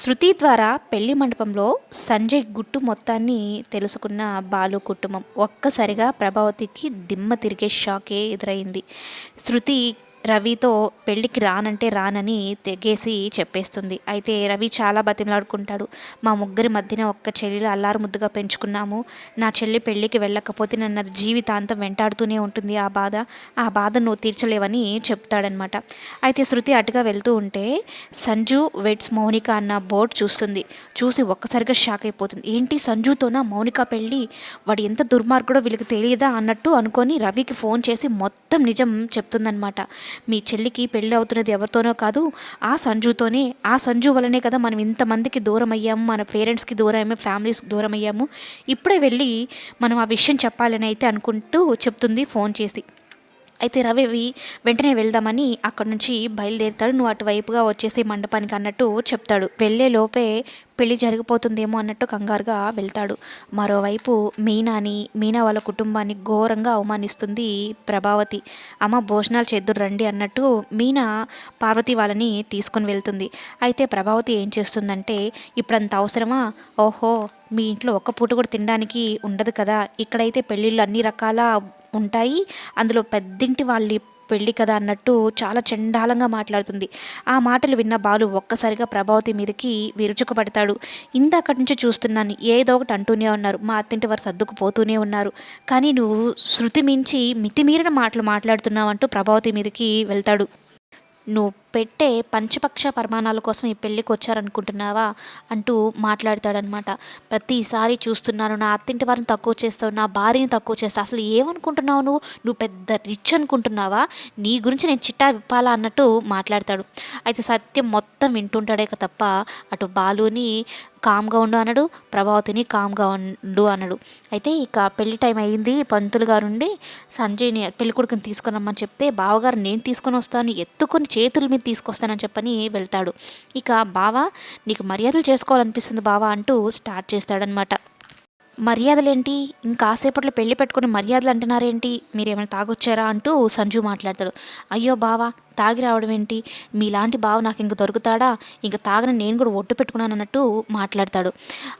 శృతి ద్వారా పెళ్ళి మండపంలో సంజయ్ గుట్టు మొత్తాన్ని తెలుసుకున్న బాలు కుటుంబం ఒక్కసారిగా ప్రభావతికి దిమ్మ తిరిగే షాకే ఎదురైంది. శృతి రవితో పెళ్ళికి రానంటే రానని తెగేసి చెప్పేస్తుంది. అయితే రవి చాలా బతిమలాడుకుంటాడు. మా ముగ్గురి మధ్యన ఒక్క చెల్లిలో అల్లారు ముద్దుగా పెంచుకున్నాము. నా చెల్లి పెళ్ళికి వెళ్ళకపోతే నన్ను అది జీవితాంతం వెంటాడుతూనే ఉంటుంది ఆ బాధ. ఆ బాధ నువ్వు తీర్చలేవని చెప్తాడనమాట అయితే శృతి అటుగా వెళ్తూ ఉంటే సంజు వెడ్స్ మౌనిక అన్న బోర్డ్ చూస్తుంది. చూసి ఒక్కసారిగా షాక్ అయిపోతుంది. ఏంటి సంజుతోనా మౌనిక పెళ్ళి? వాడు ఎంత దుర్మార్గుడో వీళ్ళకి తెలియదా అన్నట్టు అనుకొని రవికి ఫోన్ చేసి మొత్తం నిజం చెప్తుందనమాట మీ చెల్లికి పెళ్ళి అవుతున్నది ఎవరితోనో కాదు ఆ సంజుతోనే. ఆ సంజు వల్లనే కదా మనం ఇంతమందికి దూరం అయ్యాము మన పేరెంట్స్కి దూరం అయ్యాము ఫ్యామిలీస్కి దూరం అయ్యాము ఇప్పుడే వెళ్ళి మనం ఆ విషయం చెప్పాలని అయితే అనుకుంటూ చెప్తుంది ఫోన్ చేసి. అయితే రవి వెంటనే వెళ్దామని అక్కడి నుంచి బయలుదేరుతాడు. నువ్వు అటువైపుగా వచ్చేసి మండపానికి అన్నట్టు చెప్తాడు. వెళ్ళే లోపే పెళ్ళి జరిగిపోతుందేమో అన్నట్టు కంగారుగా వెళ్తాడు. మరోవైపు మీనాని మీనా వాళ్ళ కుటుంబాన్ని ఘోరంగా అవమానిస్తుంది ప్రభావతి. అమ్మ భోజనాలు చేద్దురు రండి అన్నట్టు మీనా పార్వతి వాళ్ళని తీసుకుని వెళ్తుంది. అయితే ప్రభావతి ఏం చేస్తుందంటే ఇప్పుడంత అవసరమా? ఓహో మీ ఇంట్లో ఒక్క పూట కూడా తినడానికి ఉండదు కదా. ఇక్కడైతే పెళ్ళిళ్ళు అన్ని రకాల ఉంటాయి. అందులో పెద్దింటి వాళ్ళ పెళ్ళి కదా అన్నట్టు చాలా చండాలంగా మాట్లాడుతుంది. ఆ మాటలు విన్న బాలు ఒక్కసారిగా ప్రభావతి మీదకి విరుచుకుపడతాడు. ఇందాకటి నుంచి చూస్తున్నాను ఏదో ఒకటి అంటూనే ఉన్నారు. మా అత్తింటి వారు సర్దుకుపోతూనే ఉన్నారు. కానీ నువ్వు శృతి మించి మితిమీరిన మాటలు మాట్లాడుతున్నావు అంటూ ప్రభావతి మీదకి వెళ్తాడు. నువ్వు పెట్టే పంచపక్ష పరిమాణాల కోసం ఈ పెళ్ళికి వచ్చారనుకుంటున్నావా? అంటూ మాట్లాడతాడనమాట ప్రతిసారి చూస్తున్నాను నా అత్తింటి వారిని తక్కువ చేస్తావు నా భార్యని తక్కువ చేస్తావు. అసలు ఏమనుకుంటున్నావు నువ్వు? నువ్వు పెద్ద రిచ్ అనుకుంటున్నావా? నీ గురించి నేను చిట్టా విప్పాలా అన్నట్టు మాట్లాడతాడు. అయితే సత్యం మొత్తం వింటుంటాడే తప్ప అటు బాలుని కామ్గా ఉండు అనడు ప్రభావతిని కామ్గా ఉండు అనడు. అయితే ఇక పెళ్ళి టైం అయింది పంతులు గారు ఉండి సంజయ్ని పెళ్ళి కొడుకుని తీసుకుని రమ్మని చెప్తే బావగారు నేను తీసుకొని వస్తాను ఎత్తుకొని చేతుల మీద తీసుకొస్తానని చెప్పని వెళ్తాడు. ఇక బావ నీకు మర్యాదలు చేసుకోవాలనిపిస్తుంది బావ అంటూ స్టార్ట్ చేస్తాడనమాట మర్యాదలేంటి? ఇంకాసేపట్లో పెళ్ళి పెట్టుకుని మర్యాదలు అంటున్నారేంటి? మీరేమైనా తాగొచ్చారా అంటూ సంజు మాట్లాడతాడు. అయ్యో బావా తాగి రావడం ఏంటి? మీలాంటి బావ నాకు ఇంక దొరుకుతాడా? ఇంక తాగని నేను కూడా ఒట్టు పెట్టుకున్నాను అన్నట్టు మాట్లాడతాడు.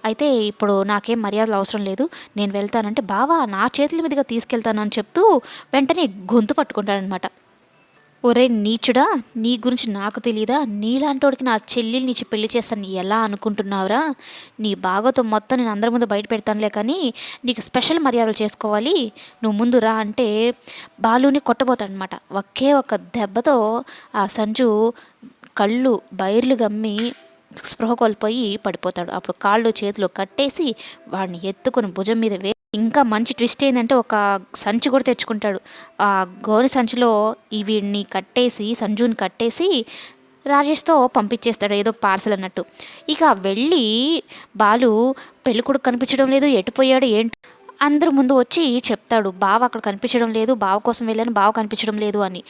అయితే ఇప్పుడు నాకేం మర్యాదలు అవసరం లేదు. నేను వెళ్తానంటే బావా నా చేతుల మీదుగా తీసుకెళ్తానని చెప్తూ వెంటనే గొంతు పట్టుకుంటాడనమాట ఒరే నీచుడా నీ గురించి నాకు తెలియదా నీలాంటోడికి నా చెల్లెలు నీచి పెళ్ళి చేస్తాను ఎలా అనుకుంటున్నావురా? నీ బాగోతో మొత్తం నేను అందరి ముందు బయట పెడతానులే కానీ నీకు స్పెషల్ మర్యాదలు చేసుకోవాలి. నువ్వు ముందు రా అంటే బాలుని కొట్టబోతాడనమాట. ఒకే ఒక దెబ్బతో ఆ సంజు కళ్ళు బైర్లు గమ్మి స్పృహ కోల్పోయి పడిపోతాడు. అప్పుడు కాళ్ళు చేతులు కట్టేసి వాడిని ఎత్తుకొని భుజం మీద వే ఇంకా మంచి ట్విస్ట్ ఏంటంటే ఒక సంచి కూడా తెచ్చుకుంటాడు. ఆ గోని సంచిలో ఈ వీడిని కట్టేసి సంజుని కట్టేసి రాజేష్తో పంపించేస్తాడు ఏదో పార్సల్ అన్నట్టు. ఇక వెళ్ళి బాలు పెళ్ళికొడుకు కనిపించడం లేదు ఎటుపోయాడు ఏంటి? అందరు ముందు వచ్చి చెప్తాడు బావ అక్కడ కనిపించడం లేదు బావ కోసం వెళ్ళాను బావ కనిపించడం లేదు అని.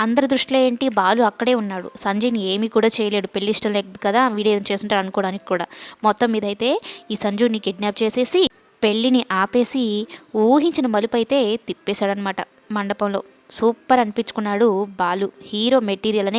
అందరి దృష్టిలో ఏంటి? బాలు అక్కడే ఉన్నాడు. సంజయ్ని ఏమీ కూడా చేయలేడు. పెళ్ళి ఇష్టం లేదు కదా వీడియో చేస్తుంటాడు అనుకోవడానికి కూడా. మొత్తం మీద అయితే ఈ సంజుని కిడ్నాప్ చేసేసి పెళ్ళిని ఆపేసి ఊహించిన మలుపైతే తిప్పేశాడనమాట మండపంలో. సూపర్ అనిపించుకున్నాడు బాలు. హీరో మెటీరియల్ అనే